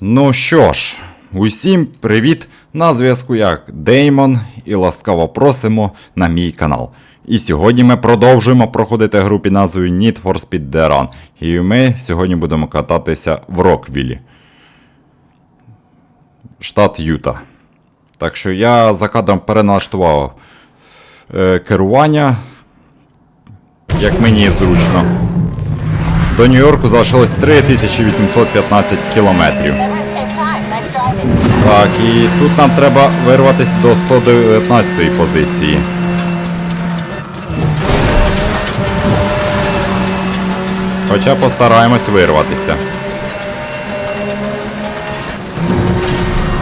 Ну що ж, усім привіт! На зв'язку як Деймон і ласкаво просимо на мій канал. І сьогодні ми продовжуємо проходити гру під назвою Need for Speed The Run. І ми сьогодні будемо кататися в Роквілі. Штат Юта. Так що я за кадром переналаштував е, керування, як мені зручно. До Нью-Йорку залишилось 3815 кілометрів. Так, і тут нам треба вирватися до 119 позиції. Хоча постараємось вирватися.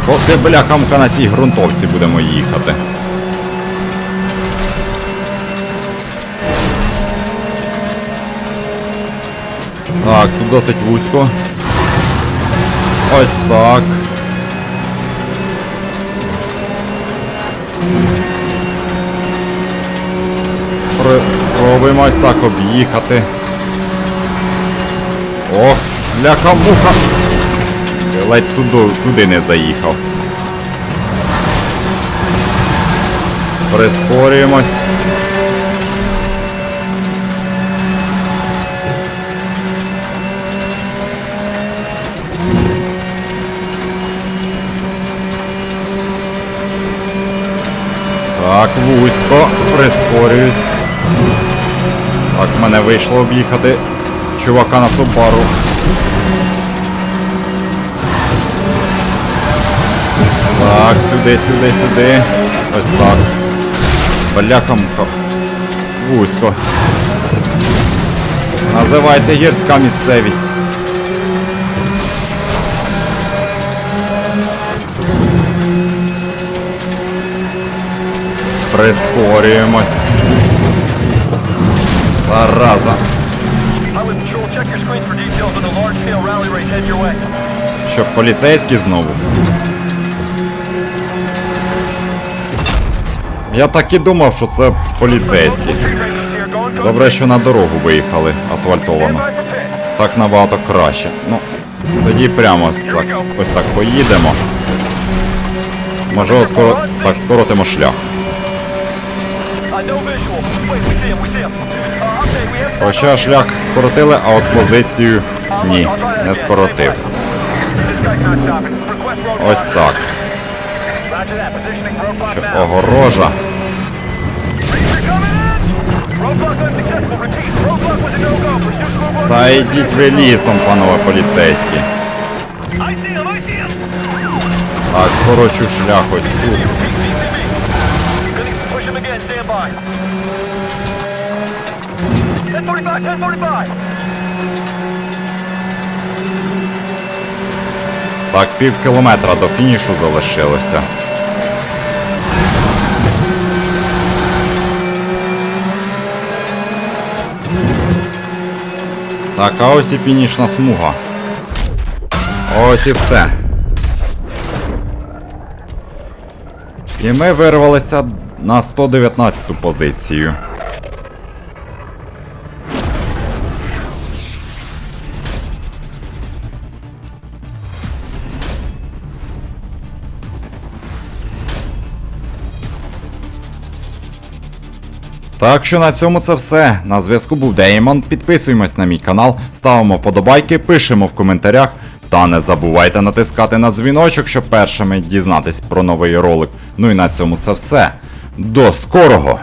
Поки бляхамка на цій ґрунтовці будемо їхати. Так, тут досить вузько. Ось так. Пробуємо ось так об'їхати. Ох, бляха-муха. Ледь туди, туди не заїхав. Прискорюємось. Вузько, прискорююсь. Так, в мене вийшло об'їхати чувака на Субару. Так, сюди, сюди, сюди. Ось так. Бляха-муха. Вузько. Називається гірська місцевість. Your way. Що, поліцейські знову? Я так і думав, що це поліцейські. Добре, що на дорогу виїхали асфальтовано. Так набагато краще. Ну, тоді прямо так, ось так поїдемо. Можливо, скоро так скоротимо шлях. Хоча шлях скоротили, а от позицію ні, не скоротив. Ось так. Now. огорожа. Та йдіть ви лісом, панове поліцейські. Так, скорочу шлях ось тут. Ready? Push him again. Stand by. 1045, 1045! Так, пів кілометра до фінішу залишилося. Так, а ось і фінішна смуга. Ось і все. І ми вирвалися на 119 позицію. Так що на цьому це все. На зв'язку був Деймон. Підписуємось на мій канал, ставимо подобайки, пишемо в коментарях. Та не забувайте натискати на дзвіночок, щоб першими дізнатись про новий ролик. Ну і на цьому це все. До скорого!